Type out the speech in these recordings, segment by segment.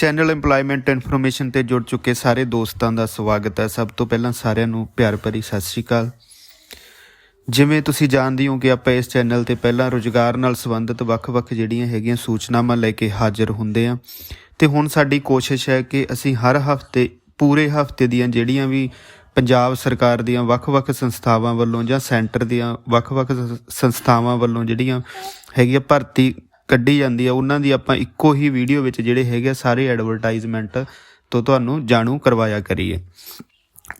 Channel employment information ਤੇ ਜੁੜ ਚੁੱਕੇ ਸਾਰੇ ਦੋਸਤਾਂ ਦਾ ਸਵਾਗਤ ਹੈ। ਸਭ ਤੋਂ ਪਹਿਲਾਂ ਸਾਰਿਆਂ ਨੂੰ ਪਿਆਰ ਭਰੀ ਸਤਿ ਸ਼੍ਰੀ ਅਕਾਲ। ਜਿਵੇਂ ਤੁਸੀਂ ਜਾਣਦੇ ਹੋ ਕਿ ਆਪਾਂ ਇਸ ਚੈਨਲ ਤੇ ਪਹਿਲਾਂ ਰੁਜ਼ਗਾਰ ਨਾਲ ਸੰਬੰਧਿਤ ਵੱਖ-ਵੱਖ ਜਿਹੜੀਆਂ ਹੈਗੀਆਂ ਸੂਚਨਾਵਾਂ ਲੈ ਕੇ ਹਾਜ਼ਰ ਹੁੰਦੇ ਆ ਤੇ ਹੁਣ ਸਾਡੀ ਕੋਸ਼ਿਸ਼ ਹੈ ਕਿ ਅਸੀਂ ਹਰ ਹਫ਼ਤੇ, ਪੂਰੇ ਹਫ਼ਤੇ ਦੀਆਂ ਜਿਹੜੀਆਂ ਵੀ ਪੰਜਾਬ ਸਰਕਾਰ ਦੀਆਂ ਵੱਖ-ਵੱਖ ਸੰਸਥਾਵਾਂ ਵੱਲੋਂ ਜਾਂ ਸੈਂਟਰ ਦੀਆਂ ਵੱਖ-ਵੱਖ ਸੰਸਥਾਵਾਂ ਵੱਲੋਂ ਜਿਹੜੀਆਂ ਹੈਗੀਆਂ ਭਰਤੀ ਕੱਢੀ ਜਾਂਦੀ ਆ, ਉਹਨਾਂ ਦੀ ਆਪਾਂ ਇੱਕੋ ਹੀ ਵੀਡੀਓ ਵਿੱਚ ਜਿਹੜੇ ਹੈਗੇ ਆ ਸਾਰੇ ਐਡਵਰਟਾਈਜ਼ਮੈਂਟ ਤੋਂ ਤੁਹਾਨੂੰ ਜਾਣੂ ਕਰਵਾਇਆ ਕਰੀਏ।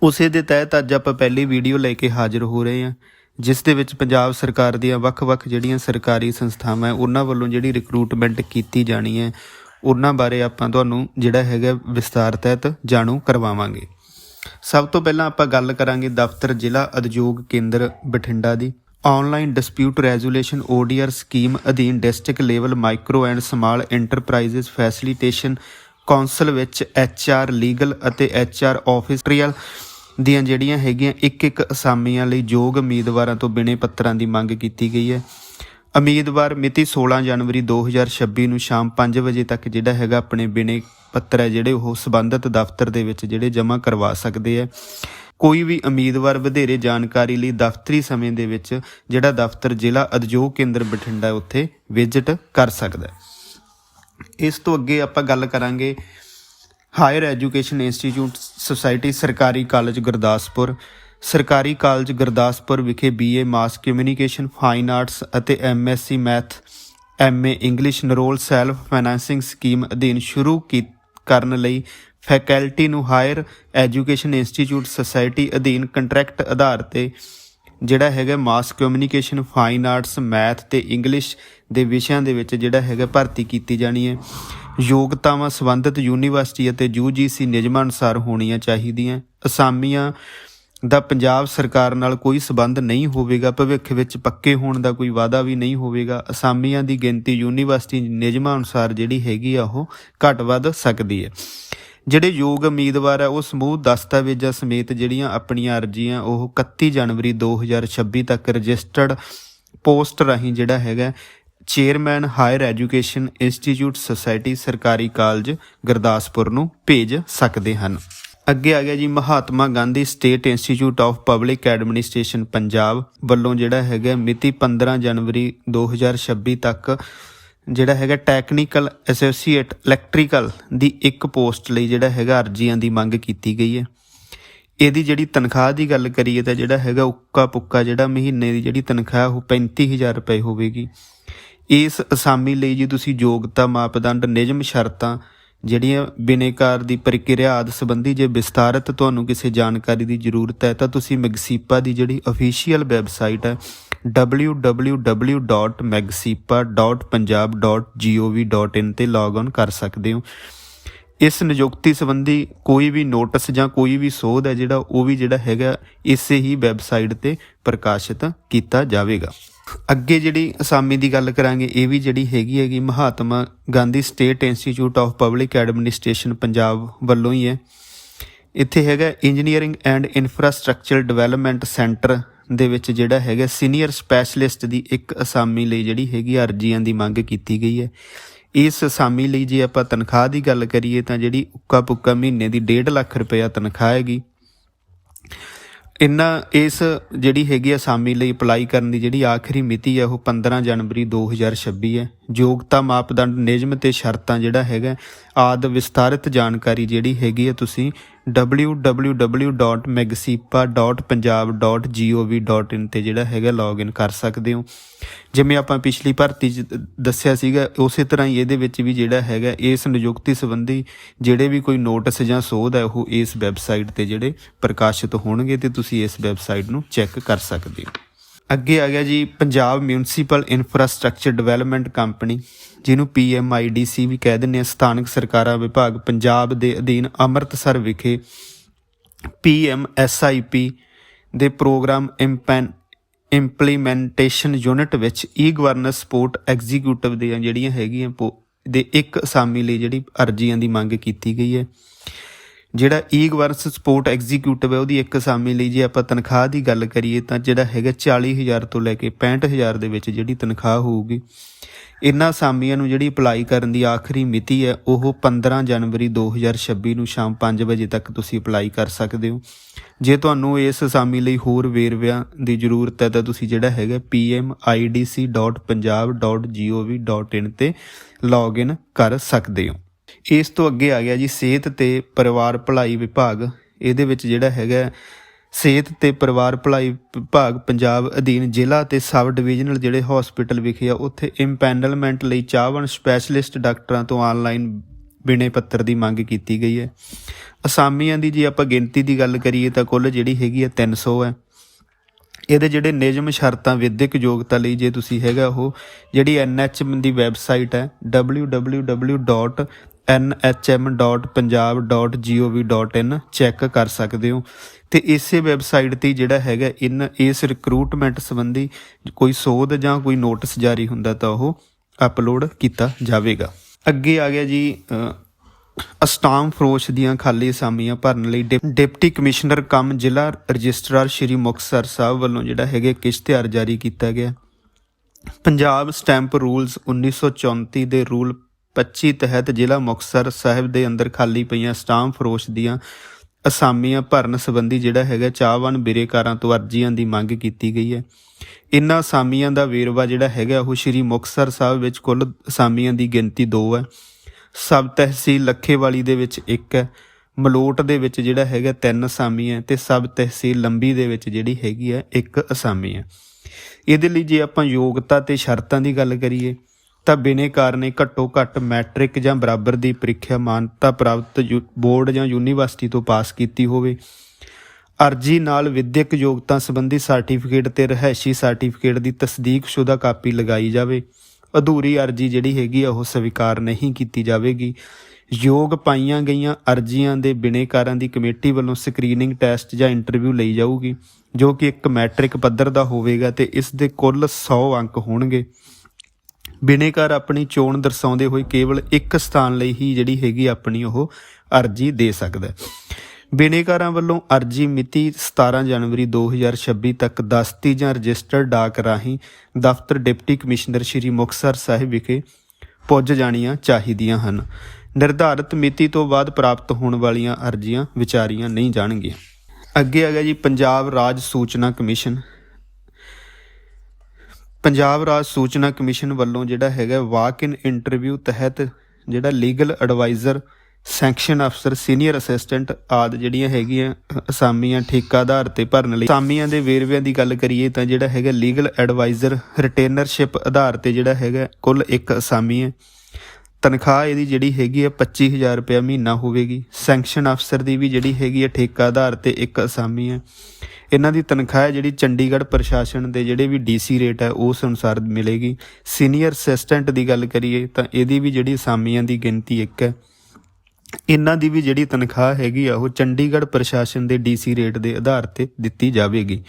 ਉਸੇ ਦੇ ਤਹਿਤ ਅੱਜ ਆਪਾਂ ਪਹਿਲੀ ਵੀਡੀਓ ਲੈ ਕੇ ਹਾਜ਼ਰ ਹੋ ਰਹੇ ਹਾਂ, ਜਿਸ ਦੇ ਵਿੱਚ ਪੰਜਾਬ ਸਰਕਾਰ ਦੀਆਂ ਵੱਖ-ਵੱਖ ਜਿਹੜੀਆਂ ਸਰਕਾਰੀ ਸੰਸਥਾਵਾਂ ਉਹਨਾਂ ਵੱਲੋਂ ਜਿਹੜੀ ਰਿਕਰੂਟਮੈਂਟ ਕੀਤੀ ਜਾਣੀ ਹੈ, ਉਹਨਾਂ ਬਾਰੇ ਆਪਾਂ ਤੁਹਾਨੂੰ ਜਿਹੜਾ ਹੈਗਾ ਵਿਸਤਾਰ ਤਹਿਤ ਜਾਣੂ ਕਰਵਾਵਾਂਗੇ। ਸਭ ਤੋਂ ਪਹਿਲਾਂ ਆਪਾਂ ਗੱਲ ਕਰਾਂਗੇ ਦਫ਼ਤਰ ਜ਼ਿਲ੍ਹਾ ਉਦਯੋਗ ਕੇਂਦਰ ਬਠਿੰਡਾ ਦੀ। Online dispute resolution ODR scheme ਅਧੀਨ district level micro and small enterprises facilitation council ਵਿੱਚ HR ਲੀਗਲ ਅਤੇ HR ਆਫਿਸਰੀਅਲ ਦੀਆਂ ਜਿਹੜੀਆਂ ਹੈਗੀਆਂ ਇੱਕ ਇੱਕ ਅਸਾਮੀਆਂ ਲਈ ਯੋਗ ਉਮੀਦਵਾਰਾਂ ਤੋਂ ਬਿਨੇ ਪੱਤਰਾਂ ਦੀ ਮੰਗ ਕੀਤੀ ਗਈ ਹੈ। ਉਮੀਦਵਾਰ ਮਿਤੀ 16 ਜਨਵਰੀ 2026 ਨੂੰ ਸ਼ਾਮ 5 ਵਜੇ ਤੱਕ ਜਿਹੜਾ ਹੈਗਾ ਆਪਣੇ ਬਿਨੇ ਪੱਤਰ ਹੈ, ਜਿਹੜੇ ਉਹ ਸਬੰਧਤ ਦਫ਼ਤਰ ਦੇ ਵਿੱਚ ਜਿਹੜੇ ਜਮ੍ਹਾਂ ਕਰਵਾ ਸਕਦੇ ਆ ਕੋਈ ਵੀ ਉਮੀਦਵਾਰ ਵਧੇਰੇ ਜਾਣਕਾਰੀ ਲਈ ਦਫ਼ਤਰੀ ਸਮੇਂ ਦੇ ਵਿੱਚ ਜਿਹੜਾ ਦਫ਼ਤਰ ਜ਼ਿਲ੍ਹਾ ਉਦਯੋਗ ਕੇਂਦਰ ਬਠਿੰਡਾ ਉੱਥੇ ਵਿਜ਼ਿਟ ਕਰ ਸਕਦਾ ਹੈ। ਇਸ ਤੋਂ ਅੱਗੇ ਆਪਾਂ ਗੱਲ ਕਰਾਂਗੇ ਹਾਇਰ ਐਜੂਕੇਸ਼ਨ ਇੰਸਟੀਚਿਊਟ ਸੁਸਾਇਟੀ ਸਰਕਾਰੀ ਕਾਲਜ ਗੁਰਦਾਸਪੁਰ। ਸਰਕਾਰੀ ਕਾਲਜ ਗੁਰਦਾਸਪੁਰ ਵਿਖੇ BA mass communication fine arts ਅਤੇ ਐਮਐਸਸੀ ਮੈਥ ਐਮਏ ਇੰਗਲਿਸ਼ ਨਰੋਲ ਸੈਲਫ ਫਾਈਨਾਂਸਿੰਗ ਸਕੀਮ ਅਧੀਨ ਸ਼ੁਰੂ ਕੀ, ਕਰਨ ਲਈ ਫੈਕਲਟੀ ਨੂੰ ਹਾਇਰ ਐਜੂਕੇਸ਼ਨ ਇੰਸਟੀਚਿਊਟ ਸੁਸਾਇਟੀ ਅਧੀਨ ਕੰਟਰੈਕਟ ਆਧਾਰ ਤੇ, ਜਿਹੜਾ ਹੈਗਾ mass communication, fine arts, math ਤੇ ਇੰਗਲਿਸ਼ ਦੇ ਵਿਸ਼ਿਆਂ ਦੇ ਵਿੱਚ ਜਿਹੜਾ ਹੈਗਾ ਭਰਤੀ ਕੀਤੀ ਜਾਣੀ ਹੈ। ਯੋਗਤਾਵਾਂ ਸੰਬੰਧਿਤ ਯੂਨੀਵਰਸਿਟੀ ਅਤੇ UGC ਨਿਯਮਾਂ ਅਨੁਸਾਰ ਹੋਣੀਆਂ ਚਾਹੀਦੀਆਂ। ਅਸਾਮੀਆਂ ਦਾ ਪੰਜਾਬ ਸਰਕਾਰ ਨਾਲ ਕੋਈ ਸਬੰਧ ਨਹੀਂ ਹੋਵੇਗਾ। ਭਵਿੱਖ ਵਿੱਚ ਪੱਕੇ ਹੋਣ ਦਾ ਕੋਈ ਵਾਅਦਾ ਵੀ ਨਹੀਂ ਹੋਵੇਗਾ। ਅਸਾਮੀਆਂ ਦੀ ਗਿਣਤੀ ਯੂਨੀਵਰਸਿਟੀ ਨਿਯਮਾਂ ਅਨੁਸਾਰ ਜਿਹੜੀ ਹੈਗੀ ਆ ਉਹ ਘੱਟ ਵੱਧ ਸਕਦੀ ਹੈ। ਜਿਹੜੇ ਯੋਗ ਉਮੀਦਵਾਰ ਹੈ ਉਹ ਸਮੂਹ ਦਸਤਾਵੇਜ਼ਾਂ ਸਮੇਤ ਜਿਹੜੀਆਂ ਆਪਣੀਆਂ ਅਰਜ਼ੀਆਂ, ਉਹ 31 ਜਨਵਰੀ 2026 ਤੱਕ ਰਜਿਸਟਰਡ ਪੋਸਟ ਰਾਹੀਂ ਜਿਹੜਾ ਹੈਗਾ, chairman higher education institute society ਸਰਕਾਰੀ ਕਾਲਜ ਗੁਰਦਾਸਪੁਰ ਨੂੰ ਭੇਜ ਸਕਦੇ ਹਨ। ਅੱਗੇ ਆ ਗਿਆ ਜੀ Mahatma Gandhi state institute of public administration Punjab ਵੱਲੋਂ ਜਿਹੜਾ ਹੈਗਾ ਮਿਤੀ 15 ਜਨਵਰੀ 2026 ਤੱਕ ਜਿਹੜਾ ਹੈਗਾ ਟੈਕਨੀਕਲ ਐਸੋਸੀਏਟ ਇਲੈਕਟ੍ਰੀਕਲ ਦੀ ਇੱਕ ਪੋਸਟ ਲਈ ਜਿਹੜਾ ਹੈਗਾ ਅਰਜ਼ੀਆਂ ਦੀ ਮੰਗ ਕੀਤੀ ਗਈ ਹੈ। ਇਹਦੀ ਜਿਹੜੀ ਤਨਖਾਹ ਦੀ ਗੱਲ ਕਰੀਏ ਤਾਂ ਜਿਹੜਾ ਹੈਗਾ ਉੱਕਾ ਪੁੱਕਾ ਜਿਹੜਾ ਮਹੀਨੇ ਦੀ ਜਿਹੜੀ ਤਨਖਾਹ, ਉਹ 35000 ਰੁਪਏ ਹੋਵੇਗੀ। ਇਸ ਅਸਾਮੀ ਲਈ ਜੀ ਤੁਸੀਂ ਯੋਗਤਾ ਮਾਪਦੰਡ, ਨਿਯਮ ਸ਼ਰਤਾਂ ਜਿਹੜੀਆਂ ਬਿਨੇਕਾਰ ਦੀ ਪ੍ਰਕਿਰਿਆ ਆਦਿ ਸੰਬੰਧੀ ਜੇ ਵਿਸਤਾਰਤ ਤੁਹਾਨੂੰ ਕਿਸੇ ਜਾਣਕਾਰੀ ਦੀ ਜ਼ਰੂਰਤ ਹੈ ਤਾਂ ਤੁਸੀਂ ਮੈਗਸੀਪਾ ਦੀ ਜਿਹੜੀ ਅਫੀਸ਼ੀਅਲ ਵੈਬਸਾਈਟ ਹੈ www.magsipa.punjab.gov.in ਤੇ ਲੌਗਇਨ ਕਰ ਸਕਦੇ ਹੋ। ਇਸ ਨਿਯੁਕਤੀ ਸੰਬੰਧੀ ਕੋਈ ਵੀ ਨੋਟਿਸ ਜਾਂ ਕੋਈ ਵੀ ਸੋਧ ਹੈ ਜਿਹੜਾ, ਉਹ ਵੀ ਜਿਹੜਾ ਹੈਗਾ, ਇਸੇ ਹੀ ਵੈਬਸਾਈਟ ਤੇ ਪ੍ਰਕਾਸ਼ਿਤ ਕੀਤਾ ਜਾਵੇਗਾ। ਅੱਗੇ ਜਿਹੜੀ ਅਸਾਮੀ ਦੀ ਗੱਲ ਕਰਾਂਗੇ, ਇਹ ਵੀ ਜਿਹੜੀ ਹੈਗੀ ਹੈਗੀ Mahatma Gandhi state institute of public administration Punjab ਵੱਲੋਂ ਹੀ ਹੈ। ਇੱਥੇ ਹੈਗਾ engineering and infrastructure development centre ਦੇ ਵਿੱਚ ਜਿਹੜਾ ਹੈਗਾ ਸੀਨੀਅਰ ਸਪੈਸ਼ਲਿਸਟ ਦੀ ਇੱਕ ਅਸਾਮੀ ਲਈ ਜਿਹੜੀ ਹੈਗੀ ਅਰਜ਼ੀਆਂ ਦੀ ਮੰਗ ਕੀਤੀ ਗਈ ਹੈ। ਇਸ ਅਸਾਮੀ ਲਈ ਜੇ ਆਪਾਂ ਤਨਖਾਹ ਦੀ ਗੱਲ ਕਰੀਏ ਤਾਂ ਜਿਹੜੀ ਉੱਕਾ ਪੁੱਕਾ ਮਹੀਨੇ ਦੀ 1.5 ਲੱਖ ਰੁਪਇਆ ਤਨਖਾਹ ਹੈਗੀ। ਇਨਾ ਇਸ ਜਿਹੜੀ ਹੈਗੀ ਅਸਾਮੀ ਲਈ ਅਪਲਾਈ ਕਰਨ ਦੀ ਜਿਹੜੀ ਆਖਰੀ ਮਿਤੀ ਹੈ ਉਹ 15 ਜਨਵਰੀ 2026 ਹੈ। ਯੋਗਤਾ ਮਾਪਦੰਡ, ਨਿਯਮ ਤੇ ਸ਼ਰਤਾਂ ਜਿਹੜਾ ਹੈਗਾ, ਆਦ ਵਿਸਤਾਰਿਤ ਜਾਣਕਾਰੀ ਜਿਹੜੀ ਹੈਗੀ ਹੈ ਤੁਸੀਂ www.magsipa.punjab.gov.in ਤੇ ਜਿਹੜਾ ਹੈਗਾ ਲੌਗਇਨ ਕਰ ਸਕਦੇ ਹੋ। ਜਿਵੇਂ ਆਪਾਂ ਪਿਛਲੀ ਭਰਤੀ 'ਚ ਦੱਸਿਆ ਸੀਗਾ, ਉਸੇ ਤਰ੍ਹਾਂ ਹੀ ਇਹਦੇ ਵਿੱਚ ਵੀ ਜਿਹੜਾ ਹੈਗਾ, ਇਸ ਨਿਯੁਕਤੀ ਸੰਬੰਧੀ ਜਿਹੜੇ ਵੀ ਕੋਈ ਨੋਟਿਸ ਜਾਂ ਸੋਧ ਹੈ, ਉਹ ਇਸ ਵੈਬਸਾਈਟ ਤੇ ਜਿਹੜੇ ਪ੍ਰਕਾਸ਼ਿਤ ਹੋਣਗੇ ਤੇ ਤੁਸੀਂ ਇਸ ਵੈਬਸਾਈਟ ਨੂੰ ਚੈੱਕ ਕਰ ਸਕਦੇ ਹੋ। ਅੱਗੇ ਆ ਗਿਆ ਜੀ Punjab municipal infrastructure development company ਜਿਹਨੂੰ PMIDC ਵੀ ਕਹਿ ਦਿੰਦੇ ਆ। ਸਥਾਨਕ ਸਰਕਾਰਾਂ ਵਿਭਾਗ ਪੰਜਾਬ ਦੇ ਅਧੀਨ ਅੰਮ੍ਰਿਤਸਰ ਵਿਖੇ PMSIP ਦੇ ਪ੍ਰੋਗਰਾਮ ਇੰਪੈਨ ਇੰਪਲੀਮੈਂਟੇਸ਼ਨ ਯੂਨਿਟ ਵਿੱਚ ਈ ਗਵਰਨੈਂਸ ਸਪੋਰਟ ਐਗਜ਼ੀਕਿਊਟਿਵ ਦੀਆਂ ਜਿਹੜੀਆਂ ਹੈਗੀਆਂ ਪੋ- ਦੇ ਇੱਕ ਅਸਾਮੀ ਲਈ ਜਿਹੜੀ ਅਰਜ਼ੀਆਂ ਦੀ ਮੰਗ ਕੀਤੀ ਗਈ ਹੈ। ਜਿਹੜਾ ਈਗਵਰਸ ਸਪੋਰਟ ਐਗਜ਼ੀਕਿਊਟਿਵ ਹੈ, ਉਹਦੀ ਇੱਕ ਅਸਾਮੀ ਲਈ ਜੇ ਆਪਾਂ ਤਨਖਾਹ ਦੀ ਗੱਲ ਕਰੀਏ ਤਾਂ ਜਿਹੜਾ ਹੈਗਾ 40000 ਤੋਂ ਲੈ ਕੇ 65000 ਦੇ ਵਿੱਚ ਜਿਹੜੀ ਤਨਖਾਹ ਹੋਊਗੀ, ਇਹਨਾਂ ਅਸਾਮੀਆਂ ਨੂੰ ਜਿਹੜੀ ਅਪਲਾਈ ਕਰਨ ਦੀ ਆਖਰੀ ਮਿਤੀ ਹੈ, ਉਹ 15 ਜਨਵਰੀ 2026 ਨੂੰ ਸ਼ਾਮ 5 ਵਜੇ ਤੱਕ ਤੁਸੀਂ ਅਪਲਾਈ ਕਰ ਸਕਦੇ ਹੋ। ਜੇ ਤੁਹਾਨੂੰ ਇਸ ਅਸਾਮੀ ਲਈ ਹੋਰ ਵੇਰਵਿਆਂ ਦੀ ਜ਼ਰੂਰਤ ਹੈ ਤਾਂ ਤੁਸੀਂ ਜਿਹੜਾ ਹੈਗਾ pmidc.punjab.gov.in ਤੇ ਲੌਗਇਨ ਕਰ ਸਕਦੇ ਹੋ। ਇਸ ਤੋਂ ਅੱਗੇ ਆ ਗਿਆ ਜੀ ਸਿਹਤ ਤੇ ਪਰਿਵਾਰ ਭਲਾਈ ਵਿਭਾਗ। ਇਹਦੇ ਵਿੱਚ ਜਿਹੜਾ ਹੈਗਾ ਸਿਹਤ ਤੇ ਪਰਿਵਾਰ ਭਲਾਈ ਵਿਭਾਗ ਪੰਜਾਬ ਅਧੀਨ ਜ਼ਿਲ੍ਹਾ ਤੇ ਸਬ ਡਿਵੀਜ਼ਨਲ ਜਿਹੜੇ ਹਸਪੀਟਲ ਵਿਖੇ ਆ, ਉੱਥੇ ਇੰਪੈਨਲਮੈਂਟ ਲਈ ਚਾਹਵਣ ਸਪੈਸ਼ਲਿਸਟ ਡਾਕਟਰਾਂ ਤੋਂ ਆਨਲਾਈਨ ਬਿਨੇ ਪੱਤਰ ਦੀ ਮੰਗ ਕੀਤੀ ਗਈ ਹੈ। ਅਸਾਮੀਆਂ ਦੀ ਜੇ ਆਪਾਂ ਗਿਣਤੀ ਦੀ ਗੱਲ ਕਰੀਏ ਤਾਂ ਕੁੱਲ ਜਿਹੜੀ ਹੈਗੀ ਹੈ 300 ਹੈ। ਇਹਦੇ ਜਿਹੜੇ ਨਿਯਮ ਸ਼ਰਤਾਂ ਵਿਦਿਅਕ ਯੋਗਤਾ ਲਈ ਜੇ ਤੁਸੀਂ ਹੈਗਾ ਉਹ, ਜਿਹੜੀ NHM ਦੀ ਵੈਬਸਾਈਟ ਹੈ www.nhm.punjab.gov.in ਚੈੱਕ ਕਰ ਸਕਦੇ ਹੋ। ਤੇ ਇਸੇ ਵੈਬਸਾਈਟ ਤੇ ਜਿਹੜਾ ਹੈਗਾ ਇਨ, ਇਸ ਰਿਕਰੂਟਮੈਂਟ ਸੰਬੰਧੀ ਕੋਈ ਸੋਧ ਜਾਂ ਕੋਈ ਨੋਟਿਸ ਜਾਰੀ ਹੁੰਦਾ ਤਾਂ ਉਹ ਅਪਲੋਡ ਕੀਤਾ ਜਾਵੇਗਾ। ਅੱਗੇ ਆ ਗਿਆ ਜੀ ਅਸਟਾਮ ਫਰੋਸ਼ ਦੀਆਂ ਖਾਲੀ ਅਸਾਮੀਆਂ ਭਰਨ ਲਈ ਡਿਪ- ਡਿਪਟੀ ਕਮਿਸ਼ਨਰ ਕਮ ਜ਼ਿਲ੍ਹਾ ਰਜਿਸਟਰਾਰ ਸ਼੍ਰੀ ਮੁਕਤਸਰ ਸਾਹਿਬ ਵੱਲੋਂ ਜਿਹੜਾ ਹੈਗਾ ਇੱਕ ਇਸ਼ਤਿਹਾਰ ਜਾਰੀ ਕੀਤਾ ਗਿਆ। ਪੰਜਾਬ ਸਟੈਂਪ ਰੂਲਸ 1934 ਦੇ ਰੂਲ 25 ਤਹਿਤ ਜ਼ਿਲ੍ਹਾ ਮੁਕਤਸਰ ਸਾਹਿਬ ਦੇ ਅੰਦਰ ਖਾਲੀ ਪਈਆਂ ਸਟਾਮ ਫਰੋਸ਼ ਦੀਆਂ ਅਸਾਮੀਆਂ ਭਰਨ ਸੰਬੰਧੀ ਜਿਹੜਾ ਹੈਗਾ ਚਾਹਵਾਨ ਬਿਰੇਕਾਰਾਂ ਤੋਂ ਅਰਜ਼ੀਆਂ ਦੀ ਮੰਗ ਕੀਤੀ ਗਈ ਹੈ। ਇਨ੍ਹਾਂ ਅਸਾਮੀਆਂ ਦਾ ਵੇਰਵਾ ਜਿਹੜਾ ਹੈਗਾ ਉਹ ਸ਼੍ਰੀ ਮੁਕਤਸਰ ਸਾਹਿਬ ਵਿੱਚ ਕੁੱਲ ਅਸਾਮੀਆਂ ਦੀ ਗਿਣਤੀ 2 ਹੈ। ਸਬ ਤਹਿਸੀਲ ਲੱਖੇਵਾਲੀ ਦੇ ਵਿੱਚ 1 ਹੈ। ਮਲੋਟ ਦੇ ਵਿੱਚ ਜਿਹੜਾ ਹੈਗਾ 3 ਅਸਾਮੀ ਹੈ ਤੇ ਸਬ ਤਹਿਸੀਲ ਲੰਬੀ ਦੇ ਵਿੱਚ ਜਿਹੜੀ ਹੈਗੀ ਹੈ ਇੱਕ ਅਸਾਮੀ ਹੈ। ਇਹਦੇ ਲਈ ਜੇ ਆਪਾਂ ਯੋਗਤਾ ਤੇ ਸ਼ਰਤਾਂ ਦੀ ਗੱਲ ਕਰੀਏ ਤਾਂ ਬਿਨੇਕਾਰ ਨੇ ਘੱਟੋ ਘੱਟ ਮੈਟ੍ਰਿਕ ਜਾਂ ਬਰਾਬਰ ਦੀ ਪ੍ਰੀਖਿਆ ਮਾਨਤਾ ਪ੍ਰਾਪਤ ਬੋਰਡ ਜਾਂ ਯੂਨੀਵਰਸਿਟੀ ਤੋਂ ਪਾਸ ਕੀਤੀ ਹੋਵੇ। ਅਰਜੀ ਨਾਲ ਵਿਦਿਅਕ ਯੋਗਤਾ ਸੰਬੰਧੀ ਸਰਟੀਫਿਕੇਟ ਤੇ ਰਹਿਸ਼ੀ ਸਰਟੀਫਿਕੇਟ ਦੀ ਤਸਦੀਕਸ਼ੁਦਾ ਕਾਪੀ ਲਗਾਈ ਜਾਵੇ। ਅਧੂਰੀ ਅਰਜੀ ਜਿਹੜੀ ਹੈਗੀ ਉਹ ਸਵੀਕਾਰ ਨਹੀਂ ਕੀਤੀ ਜਾਵੇਗੀ। ਯੋਗ ਪਾਈਆਂ ਗਈਆਂ ਅਰਜ਼ੀਆਂ ਦੇ ਬਿਨੇਕਾਰਾਂ ਦੀ ਕਮੇਟੀ ਵੱਲੋਂ ਸਕਰੀਨਿੰਗ ਟੈਸਟ ਜਾਂ ਇੰਟਰਵਿਊ ਲਈ ਜਾਊਗੀ, ਜੋ ਕਿ ਇੱਕ ਮੈਟ੍ਰਿਕ ਪੱਧਰ ਦਾ ਹੋਵੇਗਾ ਤੇ ਇਸ ਦੇ ਕੁੱਲ 100 ਅੰਕ ਹੋਣਗੇ। ਬਿਨੇਕਾਰ ਆਪਣੀ ਚੋਣ ਦਰਸਾਉਂਦੇ ਹੋਏ ਕੇਵਲ ਇੱਕ ਸਥਾਨ ਲਈ ਹੀ ਜਿਹੜੀ ਹੈਗੀ ਆਪਣੀ ਉਹ ਅਰਜੀ ਦੇ ਸਕਦਾ ਹੈ। ਬਿਨੇਕਾਰਾਂ ਵੱਲੋਂ ਅਰਜੀ ਮਿਤੀ 17 ਜਨਵਰੀ 2026 ਤੱਕ ਦਸਤੀ ਜਾਂ ਰਜਿਸਟਰਡ ਡਾਕ ਰਾਹੀਂ ਦਫ਼ਤਰ ਡਿਪਟੀ ਕਮਿਸ਼ਨਰ ਸ਼੍ਰੀ ਮੁਕਤਸਰ ਸਾਹਿਬ ਵਿਖੇ ਪੁੱਜ ਜਾਣੀਆਂ ਚਾਹੀਦੀਆਂ ਹਨ। ਨਿਰਧਾਰਤ ਮਿਤੀ ਤੋਂ ਬਾਅਦ ਪ੍ਰਾਪਤ ਹੋਣ ਵਾਲੀਆਂ ਅਰਜ਼ੀਆਂ ਵਿਚਾਰੀਆਂ ਨਹੀਂ ਜਾਣਗੀਆਂ। ਅੱਗੇ ਆ ਗਿਆ ਜੀ ਪੰਜਾਬ ਰਾਜ ਸੂਚਨਾ ਕਮਿਸ਼ਨ। ਪੰਜਾਬ ਰਾਜ ਸੂਚਨਾ ਕਮਿਸ਼ਨ ਵੱਲੋਂ ਜਿਹੜਾ ਹੈਗਾ ਵਾਕ ਇਨ ਇੰਟਰਵਿਊ ਤਹਿਤ ਜਿਹੜਾ ਲੀਗਲ ਐਡਵਾਈਜ਼ਰ ਸੈਂਕਸ਼ਨ ਅਫਸਰ ਸੀਨੀਅਰ ਅਸਿਸਟੈਂਟ ਆਦ ਜਿਹੜੀਆਂ ਹੈਗੀਆਂ, ਅਸਾਮੀਆਂ ਠੇਕਾ ਆਧਾਰ ਤੇ ਭਰਨ ਲਈ, ਅਸਾਮੀਆਂ ਦੇ ਵੇਰਵਿਆਂ ਦੀ ਗੱਲ ਕਰੀਏ ਤਾਂ ਜਿਹੜਾ ਹੈਗਾ ਲੀਗਲ ਐਡਵਾਈਜ਼ਰ ਰਿਟੇਨਰਸ਼ਿਪ ਆਧਾਰ ਤੇ ਜਿਹੜਾ ਹੈਗਾ ਕੁੱਲ ਇੱਕ ਅਸਾਮੀ ਹੈ। ਤਨਖਾਹ ਇਹਦੀ ਜਿਹੜੀ ਹੈਗੀ ਹੈ 25000 ਰੁਪਏ ਮਹੀਨਾ ਹੋਵੇਗੀ। ਸੈਂਕਸ਼ਨ ਅਫਸਰ ਦੀ ਵੀ ਜਿਹੜੀ ਹੈਗੀ ਹੈ ਠੇਕਾ ਆਧਾਰ ਤੇ ਇੱਕ ਅਸਾਮੀ ਹੈ। ਇਹਨਾਂ ਦੀ ਤਨਖਾਹ ਹੈ ਜਿਹੜੀ ਚੰਡੀਗੜ੍ਹ ਪ੍ਰਸ਼ਾਸਨ ਦੇ ਜਿਹੜੇ ਵੀ ਡੀਸੀ ਰੇਟ ਹੈ ਉਸ ਅਨੁਸਾਰ ਮਿਲੇਗੀ। ਸੀਨੀਅਰ ਅਸਿਸਟੈਂਟ ਦੀ ਗੱਲ ਕਰੀਏ ਤਾਂ ਇਹਦੀ ਵੀ ਜਿਹੜੀ ਅਸਾਮੀਆਂ ਦੀ ਗਿਣਤੀ ਇੱਕ ਹੈ। ਇਹਨਾਂ ਦੀ ਵੀ ਜਿਹੜੀ ਤਨਖਾਹ ਹੈਗੀ ਆ, ਉਹ ਚੰਡੀਗੜ੍ਹ ਪ੍ਰਸ਼ਾਸਨ ਦੇ ਡੀਸੀ ਰੇਟ ਦੇ ਆਧਾਰ ਤੇ ਦਿੱਤੀ ਜਾਵੇਗੀ।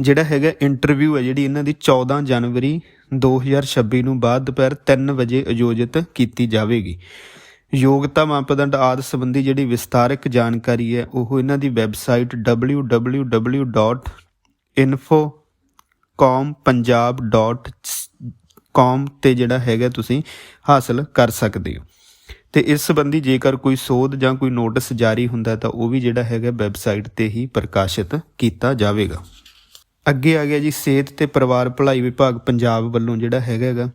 ਜਿਹੜਾ ਹੈਗਾ ਇੰਟਰਵਿਊ ਹੈ, ਜਿਹੜੀ ਇਹਨਾਂ ਦੀ 14 ਜਨਵਰੀ 2026 ਨੂੰ ਬਾਅਦ ਦੁਪਹਿਰ 3 ਵਜੇ ਆਯੋਜਿਤ ਕੀਤੀ ਜਾਵੇਗੀ। ਯੋਗਤਾ ਮਾਪਦੰਡ ਆਦਿ ਸੰਬੰਧੀ ਜਿਹੜੀ ਵਿਸਥਾਰਕ ਜਾਣਕਾਰੀ ਹੈ, ਉਹ ਇਹਨਾਂ ਦੀ ਵੈਬਸਾਈਟ www.infocompunjab.com ਤੇ ਜਿਹੜਾ ਹੈਗਾ ਤੁਸੀਂ ਹਾਸਲ ਕਰ ਸਕਦੇ ਹੋ। ਤੇ ਇਸ ਸੰਬੰਧੀ ਜੇਕਰ ਕੋਈ ਸੋਧ ਜਾਂ ਕੋਈ ਨੋਟਿਸ ਜਾਰੀ ਹੁੰਦਾ ਤਾਂ ਉਹ ਵੀ ਜਿਹੜਾ ਹੈਗਾ ਵੈਬਸਾਈਟ ਤੇ ਹੀ ਪ੍ਰਕਾਸ਼ਿਤ ਕੀਤਾ ਜਾਵੇਗਾ। ਅੱਗੇ ਆ ਗਿਆ ਜੀ, ਸਿਹਤ ਤੇ ਪਰਿਵਾਰ ਭਲਾਈ ਵਿਭਾਗ ਪੰਜਾਬ ਵੱਲੋਂ ਜਿਹੜਾ ਹੈਗਾ ਹੈਗਾ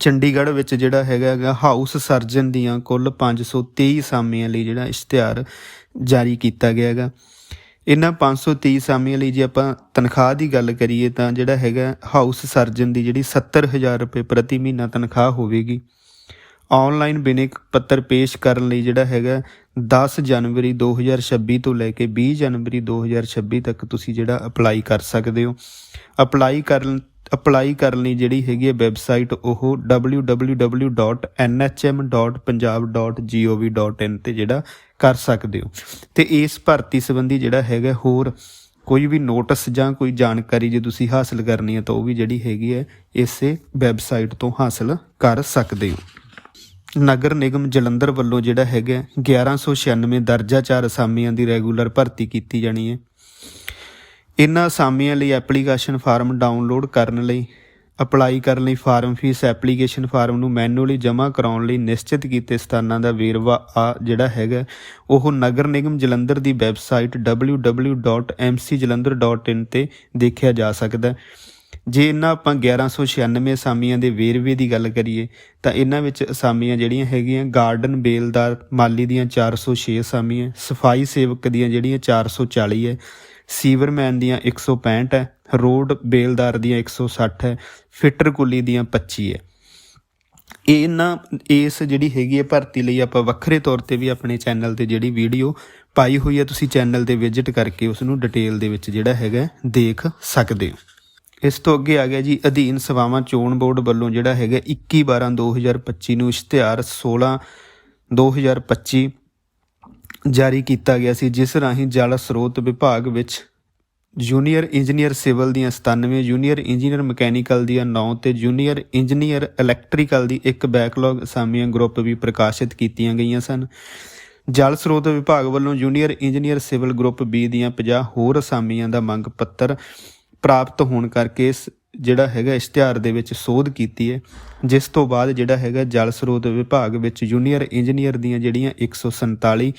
ਚੰਡੀਗੜ੍ਹ ਵਿੱਚ ਜਿਹੜਾ ਹੈਗਾ ਹੈਗਾ ਹਾਊਸ ਸਰਜਨ ਦੀਆਂ ਕੁੱਲ 530 ਸਾਮੀਆਂ ਲਈ ਜਿਹੜਾ ਇਸ਼ਤਿਹਾਰ ਜਾਰੀ ਕੀਤਾ ਗਿਆ ਹੈਗਾ ਇਹਨਾਂ 530 ਸਾਮੀਆਂ ਲਈ ਜੇ ਆਪਾਂ ਤਨਖਾਹ ਦੀ ਗੱਲ ਕਰੀਏ ਤਾਂ ਜਿਹੜਾ ਹੈਗਾ ਹਾਊਸ ਸਰਜਨ ਦੀ ਜਿਹੜੀ 70000 ਰੁਪਏ ਪ੍ਰਤੀ ਮਹੀਨਾ ਤਨਖਾਹ ਹੋਵੇਗੀ। ਆਨਲਾਈਨ ਬਿਨਿਕ ਪੱਤਰ ਪੇਸ਼ ਕਰਨ ਲਈ ਜਿਹੜਾ ਹੈਗਾ 10 ਜਨਵਰੀ 2026 ਤੋਂ ਲੈ ਕੇ 20 ਜਨਵਰੀ 2026 ਤੱਕ ਤੁਸੀਂ ਜਿਹੜਾ ਅਪਲਾਈ ਕਰ ਸਕਦੇ ਹੋ। ਅਪਲਾਈ ਕਰਨ ਅਪਲਾਈ ਕਰਨ ਲਈ ਜਿਹੜੀ ਹੈਗੀ ਹੈ ਵੈਬਸਾਈਟ ਉਹ www.nhm.punjab.gov.in ਤੇ ਜਿਹੜਾ ਕਰ ਸਕਦੇ ਹੋ। ਤੇ ਇਸ ਭਰਤੀ ਸੰਬੰਧੀ ਜਿਹੜਾ ਹੈਗਾ ਹੋਰ ਕੋਈ ਵੀ ਨੋਟਿਸ ਜਾਂ ਕੋਈ ਜਾਣਕਾਰੀ ਜੇ ਤੁਸੀਂ ਹਾਸਲ ਕਰਨੀ ਹੈ ਤਾਂ ਉਹ ਵੀ ਜਿਹੜੀ ਹੈਗੀ ਹੈ ਇਸੇ ਵੈਬਸਾਈਟ ਤੋਂ ਹਾਸਲ ਕਰ ਸਕਦੇ ਹੋ। ਨਗਰ ਨਿਗਮ ਜਲੰਧਰ ਵੱਲੋਂ ਜਿਹੜਾ ਹੈਗਾ 1196 ਦਰਜਾ ਚਾਰ ਅਸਾਮੀਆਂ ਦੀ ਰੈਗੂਲਰ ਭਰਤੀ ਕੀਤੀ ਜਾਣੀ ਹੈ। ਇਹਨਾਂ ਅਸਾਮੀਆਂ ਲਈ ਐਪਲੀਕੇਸ਼ਨ ਫਾਰਮ ਡਾਊਨਲੋਡ ਕਰਨ ਲਈ, ਅਪਲਾਈ ਕਰਨ ਲਈ ਫਾਰਮ ਫੀਸ ਐਪਲੀਕੇਸ਼ਨ ਫਾਰਮ ਨੂੰ ਮੈਨੂਅਲੀ ਜਮ੍ਹਾਂ ਕਰਾਉਣ ਲਈ ਨਿਸ਼ਚਿਤ ਕੀਤੇ ਸਥਾਨਾਂ ਦਾ ਵੇਰਵਾ ਆ ਜਿਹੜਾ ਹੈਗਾ, ਉਹ ਨਗਰ ਨਿਗਮ ਜਲੰਧਰ ਦੀ ਵੈਬਸਾਈਟ www.mcjalandhar.in ਤੇ ਦੇਖਿਆ ਜਾ ਸਕਦਾ। ਜੇ ਇਹਨਾਂ ਆਪਾਂ 1196 ਅਸਾਮੀਆਂ ਦੇ ਵੇਰਵੇ ਦੀ ਗੱਲ ਕਰੀਏ, ਤਾਂ ਇਹਨਾਂ ਵਿੱਚ ਅਸਾਮੀਆਂ ਜਿਹੜੀਆਂ ਹੈਗੀਆਂ, ਗਾਰਡਨ ਬੇਲਦਾਰ ਮਾਲੀ ਦੀਆਂ 406 ਅਸਾਮੀਆਂ, ਸਫ਼ਾਈ ਸੇਵਕ ਦੀਆਂ ਜਿਹੜੀਆਂ 440 ਹੈ ਸੀਵਰਮੈਨ ਦੀਆਂ 165 ਹੈ, ਰੋਡ ਬੇਲਦਾਰ ਦੀਆਂ 160 ਹੈ, ਫਿੱਟਰ ਕੁਲੀ ਦੀਆਂ 25 ਹੈ। ਇਹਨਾਂ ਇਸ ਜਿਹੜੀ ਹੈਗੀ ਹੈ ਭਰਤੀ ਲਈ ਆਪਾਂ ਵੱਖਰੇ ਤੌਰ ਤੇ ਵੀ ਆਪਣੇ ਚੈਨਲ ਤੇ ਜਿਹੜੀ ਵੀਡੀਓ ਪਾਈ ਹੋਈ ਹੈ, ਤੁਸੀਂ ਚੈਨਲ ਤੇ ਵਿਜ਼ਿਟ ਕਰਕੇ ਉਸ ਨੂੰ ਡਿਟੇਲ ਦੇ ਵਿੱਚ ਜਿਹੜਾ ਹੈਗਾ ਦੇਖ ਸਕਦੇ ਹੋ। ਇਸ ਤੋਂ ਅੱਗੇ ਆ ਗਿਆ ਜੀ, ਅਧੀਨ ਸੇਵਾਵਾਂ ਚੋਣ ਬੋਰਡ ਵੱਲੋਂ ਜਿਹੜਾ ਹੈਗਾ 21 12 2025 ਨੂੰ ਇਸ਼ਤਿਹਾਰ 16 2025 ਜਾਰੀ ਕੀਤਾ ਗਿਆ ਸੀ, ਜਿਸ ਰਾਹੀਂ ਜਲ ਸਰੋਤ ਵਿਭਾਗ ਵਿੱਚ ਜੂਨੀਅਰ ਇੰਜੀਨੀਅਰ ਸਿਵਲ ਦੀਆਂ 97 ਜੂਨੀਅਰ ਇੰਜੀਨੀਅਰ ਮਕੈਨੀਕਲ ਦੀਆਂ 9 ਤੇ ਜੂਨੀਅਰ ਇੰਜੀਨੀਅਰ ਇਲੈਕਟ੍ਰੀਕਲ ਦੀ ਇੱਕ ਬੈਕਲੌਗ ਅਸਾਮੀਆਂ ਗਰੁੱਪ ਵੀ ਪ੍ਰਕਾਸ਼ਿਤ ਕੀਤੀਆਂ ਗਈਆਂ ਸਨ। ਜਲ ਸਰੋਤ ਵਿਭਾਗ ਵੱਲੋਂ junior engineer civil group B ਦੀਆਂ 50 ਹੋਰ ਅਸਾਮੀਆਂ ਦਾ ਮੰਗ ਪੱਤਰ ਪ੍ਰਾਪਤ ਹੋਣ ਕਰਕੇ ਇਸ ਜਿਹੜਾ ਹੈਗਾ ਇਸ਼ਤਿਹਾਰ ਦੇ ਵਿੱਚ ਸੋਧ ਕੀਤੀ ਹੈ, ਜਿਸ ਤੋਂ ਬਾਅਦ ਜਿਹੜਾ ਹੈਗਾ ਜਲ ਸਰੋਤ ਵਿਭਾਗ ਵਿੱਚ ਜੂਨੀਅਰ ਇੰਜੀਨੀਅਰ ਦੀਆਂ ਜਿਹੜੀਆਂ 147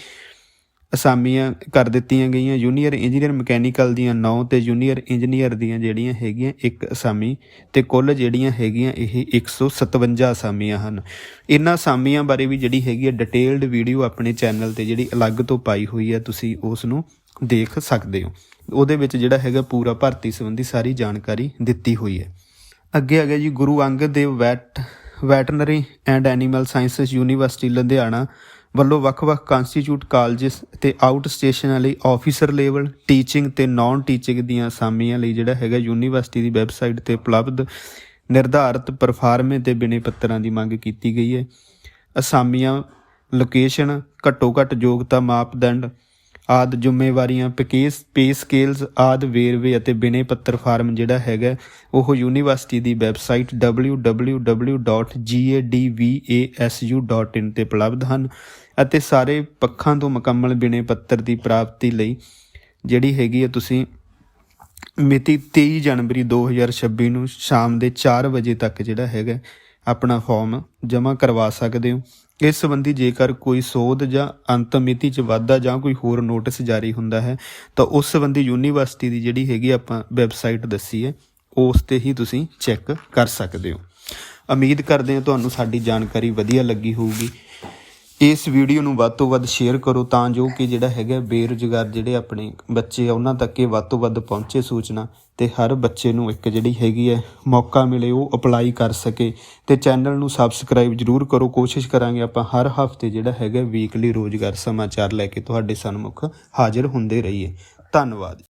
ਅਸਾਮੀਆਂ ਕਰ ਦਿੱਤੀਆਂ ਗਈਆਂ। ਜੂਨੀਅਰ ਇੰਜੀਨੀਅਰ ਮਕੈਨੀਕਲ ਦੀਆਂ 9 ਤੇ ਜੂਨੀਅਰ ਇੰਜੀਨੀਅਰ ਦੀਆਂ ਜਿਹੜੀਆਂ ਹੈਗੀਆਂ ਇੱਕ ਅਸਾਮੀ ਤੇ ਕੁੱਲ ਜਿਹੜੀਆਂ ਹੈਗੀਆਂ ਇਹ 157 ਅਸਾਮੀਆਂ ਹਨ। ਇਹਨਾਂ ਅਸਾਮੀਆਂ ਬਾਰੇ ਵੀ ਜਿਹੜੀ ਹੈਗੀ ਹੈ ਡਿਟੇਲਡ ਵੀਡੀਓ ਆਪਣੇ ਚੈਨਲ ਤੇ ਜਿਹੜੀ ਅਲੱਗ ਤੋਂ ਪਾਈ ਹੋਈ ਹੈ, ਤੁਸੀਂ ਉਸ ਨੂੰ ਦੇਖ ਸਕਦੇ ਹੋ। ਉਹਦੇ ਵਿੱਚ ਜਿਹੜਾ ਹੈਗਾ ਪੂਰਾ ਭਰਤੀ ਸੰਬੰਧੀ ਸਾਰੀ ਜਾਣਕਾਰੀ ਦਿੱਤੀ ਹੋਈ ਹੈ। ਅੱਗੇ ਆ ਗਿਆ ਜੀ, Guru Angad Dev vet veterinary and animal sciences university Ludhiana ਵੱਲੋਂ ਵੱਖ-ਵੱਖ ਕੰਸਟੀਚਿਊਟ ਕਾਲਜਸ ਤੇ ਆਊਟ ਸਟੇਸ਼ਨਾਂ ਲਈ ਆਫੀਸਰ ਲੈਵਲ ਟੀਚਿੰਗ ਤੇ ਨਾਨ ਟੀਚਿੰਗ ਦੀਆਂ ਅਸਾਮੀਆਂ ਲਈ ਜਿਹੜਾ ਹੈਗਾ ਯੂਨੀਵਰਸਿਟੀ ਦੀ ਵੈਬਸਾਈਟ ਤੇ ਉਪਲਬਧ ਨਿਰਧਾਰਤ ਪਰਫਾਰਮੇ ਤੇ ਬਿਨੇ ਪੱਤਰਾਂ ਦੀ ਮੰਗ ਕੀਤੀ ਗਈ ਹੈ। ਅਸਾਮੀਆਂ ਲੋਕੇਸ਼ਨ ਘੱਟੋ ਘੱਟ ਯੋਗਤਾ ਮਾਪਦੰਡ ਆਦ ਜ਼ਿੰਮੇਵਾਰੀਆਂ ਪੈਕੇਜ ਪੇ ਸਕੇਲਸ ਆਦ ਵੇਰਵੇ ਅਤੇ ਬਿਨੇ ਪੱਤਰ ਫਾਰਮ ਜਿਹੜਾ ਹੈਗਾ, ਉਹ ਯੂਨੀਵਰਸਿਟੀ ਦੀ ਵੈਬਸਾਈਟ www.gadvasu.in ਤੇ ਉਪਲਬਧ ਹਨ ਅਤੇ ਸਾਰੇ ਪੱਖਾਂ ਤੋਂ ਮੁਕੰਮਲ ਬਿਨੇ ਪੱਤਰ ਦੀ ਪ੍ਰਾਪਤੀ ਲਈ ਜਿਹੜੀ ਹੈਗੀ ਹੈ ਤੁਸੀਂ ਮਿਤੀ 23 ਜਨਵਰੀ 2026 ਨੂੰ ਸ਼ਾਮ ਦੇ 4 ਵਜੇ ਤੱਕ ਜਿਹੜਾ ਹੈਗਾ, ਆਪਣਾ ਫਾਰਮ ਜਮ੍ਹਾਂ ਕਰਵਾ ਸਕਦੇ ਹੋ। ਇਸ ਸੰਬੰਧੀ ਜੇਕਰ ਕੋਈ ਸੋਧ ਜਾਂ ਅੰਤ ਮਿਤੀ 'ਚ ਵਾਧਾ ਜਾਂ ਕੋਈ ਹੋਰ ਨੋਟਿਸ ਜਾਰੀ ਹੁੰਦਾ ਹੈ, ਤਾਂ ਉਸ ਸੰਬੰਧੀ ਯੂਨੀਵਰਸਿਟੀ ਦੀ ਜਿਹੜੀ ਹੈਗੀ ਆਪਾਂ ਵੈਬਸਾਈਟ ਦੱਸੀ ਹੈ, ਉਸ ਤੇ ਹੀ ਤੁਸੀਂ ਚੈੱਕ ਕਰ ਸਕਦੇ ਹੋ। ਉਮੀਦ ਕਰਦੇ ਹਾਂ ਤੁਹਾਨੂੰ ਸਾਡੀ ਜਾਣਕਾਰੀ ਵਧੀਆ ਲੱਗੀ ਹੋਊਗੀ। ਇਸ ਵੀਡੀਓ ਨੂੰ ਵੱਧ ਤੋਂ ਵੱਧ ਸ਼ੇਅਰ ਕਰੋ ਤਾਂ ਜੋ ਕਿ ਜਿਹੜਾ ਹੈਗਾ ਬੇਰੁਜ਼ਗਾਰ ਜਿਹੜੇ ਆਪਣੇ ਬੱਚੇ ਆ, ਉਹਨਾਂ ਤੱਕ ਇਹ ਵੱਧ ਤੋਂ ਵੱਧ ਪਹੁੰਚੇ ਸੂਚਨਾ ਤੇ ਹਰ ਬੱਚੇ ਨੂੰ ਇੱਕ ਜਿਹੜੀ ਹੈਗੀ ਹੈ ਮੌਕਾ ਮਿਲੇ ਉਹ ਅਪਲਾਈ ਕਰ ਸਕੇ। ਤੇ ਚੈਨਲ ਨੂੰ ਸਬਸਕ੍ਰਾਈਬ ਜਰੂਰ ਕਰੋ। ਕੋਸ਼ਿਸ਼ ਕਰਾਂਗੇ ਆਪਾਂ ਹਰ ਹਫ਼ਤੇ ਜਿਹੜਾ ਹੈਗਾ ਵੀਕਲੀ ਰੋਜ਼ਗਾਰ ਸਮਾਚਾਰ ਲੈ ਕੇ ਤੁਹਾਡੇ ਸਨਮੁਖ ਹਾਜ਼ਰ ਹੁੰਦੇ ਰਹੀਏ। ਧੰਨਵਾਦ।